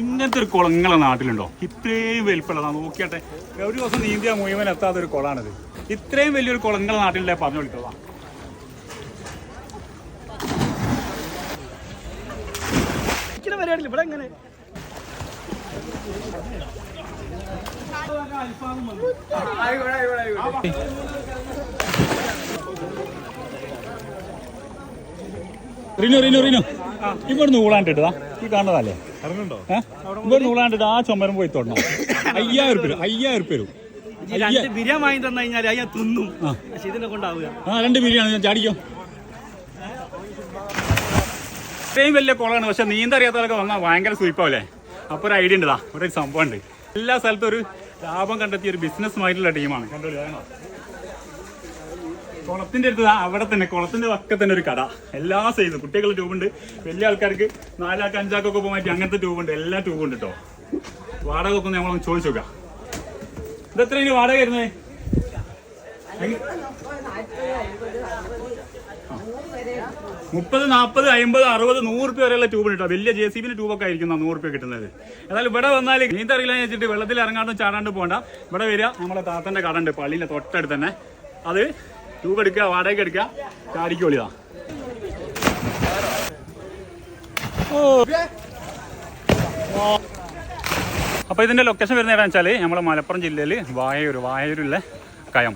ഇങ്ങനത്തെ ഒരു കുളം നിങ്ങളെ നാട്ടിലുണ്ടോ? ഇത്രയും വലിപ്പമുള്ളതാ നോക്കിയാട്ടെ. ഒരു ദിവസം നീന്തിയ മുഴുവൻ എത്താത്ത ഒരു കുളമാണിത് ഇത്രയും വലിയൊരു കുളം നിങ്ങളെ നാട്ടിലെ പറഞ്ഞു പരിപാടിയില്ല ഇവിടെ എങ്ങനെ? റിനു റിനു റിനു. ഇവിടുന്ന് നൂളാണ്ടിട്ടാ ഈ കാണുന്നതല്ലേ? ഇവിടെ നൂളാണ്ടിട്ട് ആ ചുമരം പോയി തൊടണം. അയ്യായിരം പേരും അയ്യായിരം പേരും രണ്ട് ബിരിയാണി വാങ്ങി തന്നു കഴിഞ്ഞാൽ അയ്യാ തിന്നും. പക്ഷെ ഇതിനെ കൊണ്ടാവുക ആ രണ്ട് ബിരിയാണി ഞാൻ ചാടിക്കോ. ഇത്രയും വലിയ കുളമാണ്. പക്ഷെ നീന്തറിയാത്തവരൊക്കെ വന്നാൽ ഭയങ്കര സ്വീപ്പാവല്ലേ അപ്പൊ ഒരു ഐഡിയ ഉണ്ടാ ഒരു സംഭവം ഉണ്ട്. എല്ലാ സ്ഥലത്തും ഒരു ലാഭം കണ്ടെത്തിയ ഒരു ബിസിനസ് മൈൻഡിലുള്ള ടീമാണ് കണ്ടോളൂ അതാണോ കുളത്തിന്റെ അടുത്ത് അവിടെ തന്നെ കുളത്തിന്റെ വക്ക തന്നെ ഒരു കട. എല്ലാ സൈസും കുട്ടികളുടെ ട്യൂബ് ഉണ്ട് വലിയ ആൾക്കാർക്ക് നാലാൾക്ക് അഞ്ചാൾക്കൊക്കെ പോകാൻ അങ്ങനത്തെ ട്യൂബ് ഉണ്ട്. എല്ലാ ട്യൂബും ഉണ്ട് കേട്ടോ വാടക ഒക്കെ നമ്മളൊന്ന് ചോദിച്ചു നോക്കാം. ഇത് എത്ര ഇനി വാടക വരുന്നത് മുപ്പത് നാൽപ്പത് അമ്പത് അറുപത് നൂറ് രൂപ വരെയുള്ള ട്യൂബ് കിട്ടും വലിയ ജെ സി ബിന്റെ ട്യൂബൊക്കെ ആയിരിക്കും നൂറ് രൂപ കിട്ടുന്നത്. എന്നാലും ഇവിടെ വന്നാൽ നീന്തറിയില്ല വെച്ചിട്ട് വെള്ളത്തിൽ ഇറങ്ങാണ്ടും ചാടാണ്ട് പോകണ്ട ഇവിടെ വരിക നമ്മളെ താത്തന്റെ കട ഉണ്ട് പള്ളിയിലെ തൊട്ടടുത്ത് തന്നെ. അത് ട്യൂബ് എടുക്കുക വാടക എടുക്കുക ചാടിക്കോളിതാ അപ്പൊ ഇതിന്റെ ലൊക്കേഷൻ വരുന്ന ഏതാണെന്ന് വെച്ചാൽ നമ്മളെ മലപ്പുറം ജില്ലയിൽ വായൂർ വായൂരുള്ള കയം.